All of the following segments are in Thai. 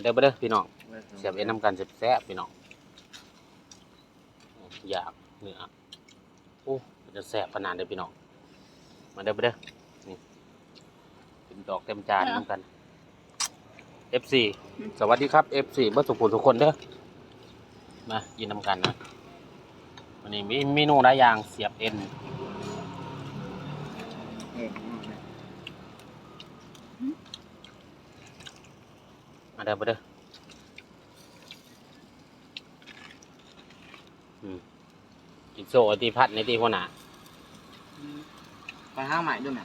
อันเด้อบ่เด้อพี่น้องเสียบเอ็นน้ำกันแซ่บๆพี่น้องอยากเนื้อโอ้มันจะแซ่บขนาดเด้อพี่น้องมาเด้อบ่เด้อนี่เป็นดอกเต็มจานน้ำกัน FC สวัสดีครับ FC เบ่ทุกคนทุกคนเด้อมากินน้ำกันนะวันนี้มีเมนูหลายอย่างเสียบเอ็น มาเด้อมาเด้ออืมกินโซ่ตีพัดในตีหัวหน้าไปห้างใหม่ด้วยไหม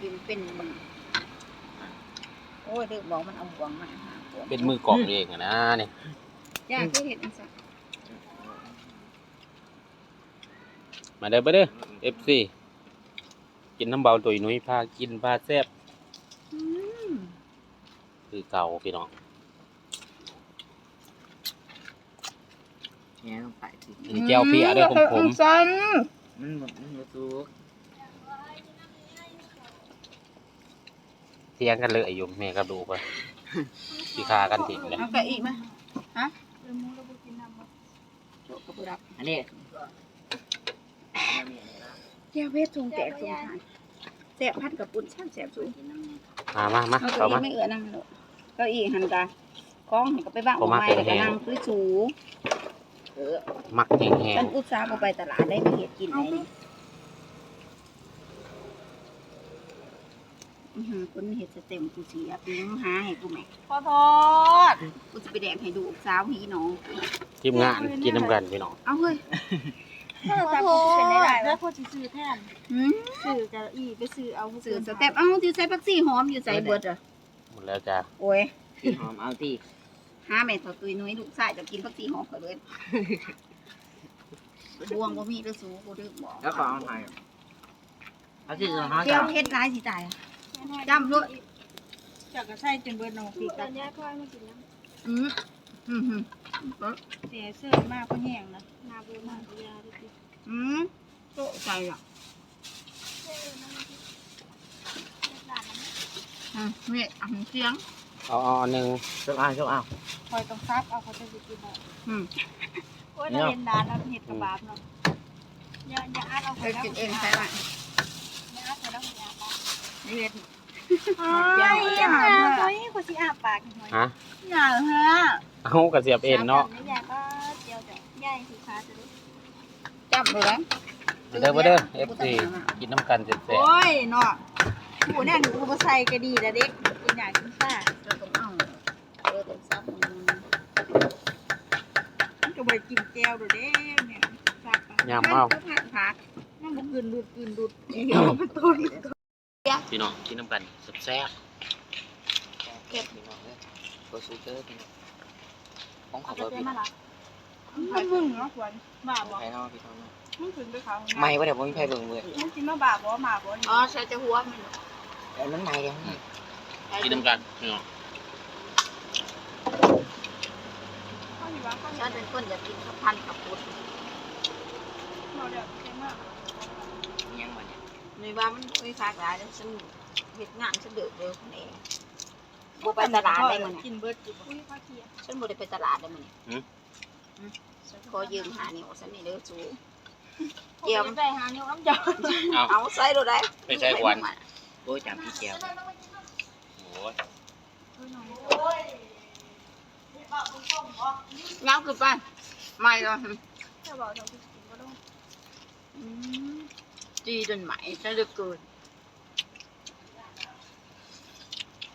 กินเป็น โอ้ยเด็กบอกมันเอาหวงมาหาหวงเป็นมือกรอบเองอะนะนี่ย่าก็เห็นอันสักมาเด้อมาเด้อ FC กินน้ำเบาตุยนุ้ยพากินพาแซ่บอืม คือเก่าพี่น้องแง่ต้องไปสิกินแก้วเพียเด้อผมผมซ้มันหมดมันหมดตัวเที่ยงกันเลยอยู่แม่กับดูกไปสีคากันติดเลยเอาแกะอีกไหมฮะโจกกระปุกรับอันนี้แก้วเพชรทรงแจกทรงทานแสบพัดกับปุ่นช่างแสบสูงมามามาเอาเข้าเก้ามาอี้ไม่เอื้อนั่งเลยเก้าอี้หันตาคล้องให้ก็ไปบ้างผมมาไม้เป็นแล้วก็แฮงนั่งคือสูเออมักแห้งฉันอุตส่าห์บ่ไปตลาดได้มาเฮ็ดกินไอ้นี่อื้อหือคนเฮ็ดสเต็มกูสิเอาไปหาให้กูแหม่ขอโทษกูจะไปแดงให้ดูสาวพี่น้องๆทีมงานกินน้ำกันพี่น้องเอาเฮ้ยขอโทษแล้วพอจะซื้อแทนหืมซื้อกะอีไปซื้อเอาสื่อสเต็ปเอาอยู่ใส่ผักซี่หอมอยู่ใส่เบิดอะ หมดแล้วจ้าโอ้ยที่หอมเอาที่หาแม่ตัวตุยนุ้ยลูกชายจะกินผักซี่หอมก็เลยบวงบ่มีเด้อสูกูดึกบอกแล้วก็เอาไปเอาที่เราหาเกี่ยจัวบเฮ็ดร้ายสิตายอะจำด้วยจากกระใส่จนเบิดน้องปีกันอืมอืมอืมเสียเสื้อมากก็แห้งนะนาบูมากยาดิอืมโตใจอะ อืมนี่อะเสียงเอาเอาอันหนึ่งชอบเอาชอบเอาคอยต้องซับเอาเขาจะกินเอาอืมโอ้ยเราเห็นดานเราเห็ดกระบาบเนาะอย่าอย่าอัดเอาเคยกินเองใช่ไหมอย่าอัดเอาแล้วอย่าปากนี่เฮ็ดอ๋ออย่าเฮ้ยคนสิอาปากหน่อยฮะอย่าฮะเอากระเสียบเอ็นเนาะอย่าก็เจียวแต่ใหญ่สีฟ้าจะรู้จับเลยนะมาเด้อมาเด้อ FC กินน้ำกันแซ่บโอ้ยเนาะ หูเนี่ยหนูบ่ใส่ก็ดีแล้วเด็กกินอยากกินซ่าเจอตรงเอาเจอตรงซับมันมันก็บ่ได้กินแก้วดอกเด้เนี่ยซักไปๆยำเอา ผักผักมันบ่คืนดูดคืนดูดเดี๋ยวมันต้นพี่น้องกินน้ำกันแซ่บเก็บพี่น้องเลยตัวซูเกอร์พี่น้องของเอาเขาไปเบอร์พี่มาล่ะมันมึงเนาะควรบ้าบ่ใครเนาะพี่น้องมึงถึงไปเขาไม่ว่าเดี๋ยวผมมีใครเบิ่งเลยมึงกินมาบ้าบ่มาบ่นี่อ๋อใส่จะหัวมัน แต่มันไม่เดี๋ยวกินน้ำกันพี่น้องเขาอยู่ว่าเขาฉันเป็นคนอยากกินข้าวพันกับปุดเราเดี๋ยวเต็มมากยังบ่เนี่ยในว่ามันคุยคากหลายแล้วฉันเฮ็ดงานฉันเดือดเร็วคนเองบ่ไปตลาดได้มื้อกินี้นเบิดอยู่บ่อุ้ยข้าวเคี่ยวฉันบ่ได้ไปตลาดได้มื้อนี้ฉันขอยืมหานิ้วฉันนี่เด้อสูเกี่ยวมันได้หานิ้วอ้ำจ้ะเอาเอาใส่ดูได้ไปใช้ควัน โอ้ยจับพี่แก้วโอ้ยเงาคือไปไม่หรอกจะบอกเรากินบ่ต้องอืมจีจนไหมซะเหลือเกิน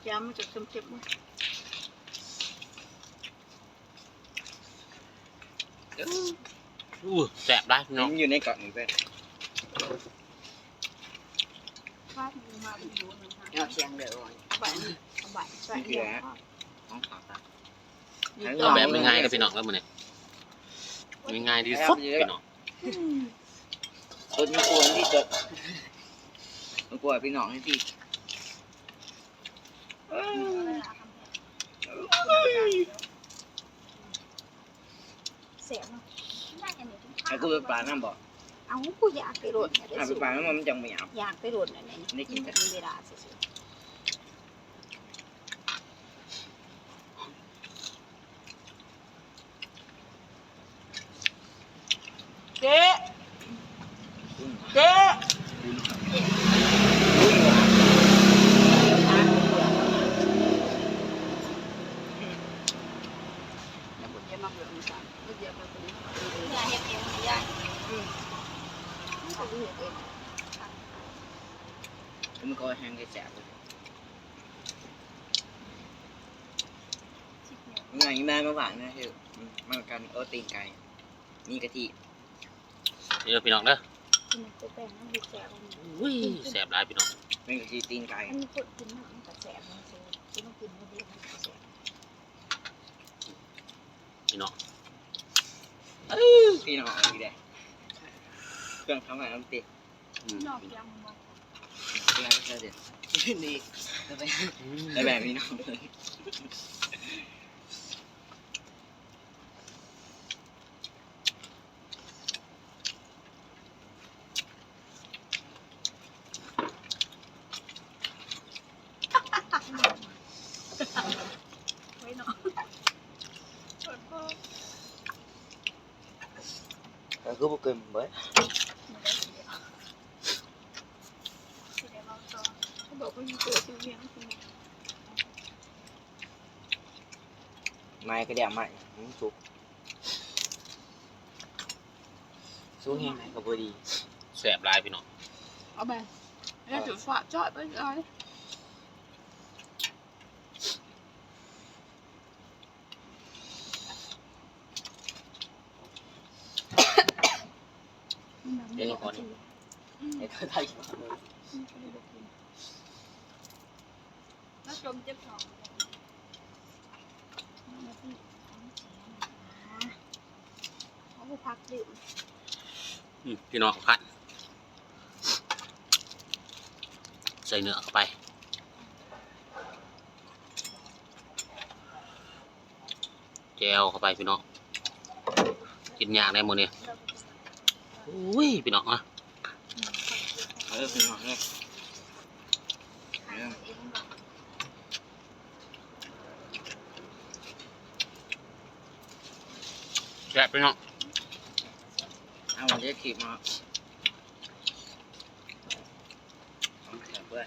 ยามมันจะเค็มๆมั้ยอู้แซ่บได้พี่น้องอยู่ในเกาะนี่เพื่อนฟาดมือมาเป็นอยู่นึงค่ะเอาเชียงเด้อไปนี่เอาไปใส่เหลือของเขาครับเอาแบบง่ายๆกับพี่น้องแล้วมื้อนี้ง่ายๆที่สุดพี่น้องตัวนี้กลัวที่ตัวมันกลัวพี่น้องให้พี่เสียงเนากไอ้กูไปปลาน้ำบ่ เอากูอยากไปโดดเนี่ยเดี๋ยวไอ้ไปสิปลาน้ำมันจังไม่เอาอยากไปโดดเนี่ยนี่ได้กินกันมีเวลาสิ มันก็แห้งแสบเนื้อนี่แม่มาหวานนะคือมันกันโอตีนไก่มีกะทิเดี๋ยวพี่น้องเด้อะแสบหลายพี่น้องมีกะทิตีนไก่พี่น้แสบพี่น้องพี่น้องดีเด้อเครื่องทำอะไรน้ำติดดอกยางมัน องเครื่องก็เด็ดนี่จะไปได้แบบพี่น้องเลยไว้เนาะก็คือบุกเกินเบ้ยมันได้เสียเสียเราต่อ เขาบอกว่ามีตัวชื่อเลี้ยงคุณไม้ก็เดี๋ยวใหม่สุกสู้แห้งไหนก็พอดีแสบหลายพี่น้อง เอาไปแล้วจุดฝาจอดไปเลยเดี๋ยวก่อนไอ้เธอไทยแล้ว จมเจ็บท้องเขาไปพักดื่มอืมพี่น้องพัด ใส่เนื้อเข้าไปแจวเข้าไปพี่น้องกินยากได้หมดเนี่ยอุ้ยพี่น้องอะเออพี่น้องเลย ซ่บพี่น้องเอาวันนี้ขีดมาเอาแถมด้วย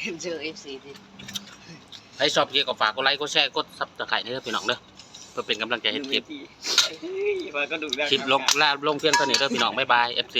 เห็นเจอเอฟซีที่ใครชอบคลิปก็ฝากกดไลค์กดแชร์กดซับสไครต์เด้อพี่น้องเด้อเพื่อเป็นกำลังใจให้คลิปเฮ้ยมันก็ดูได้คลิปลงลาลงเพียงเท่านี้เด้อพี่น้องบ๊ายบาย FC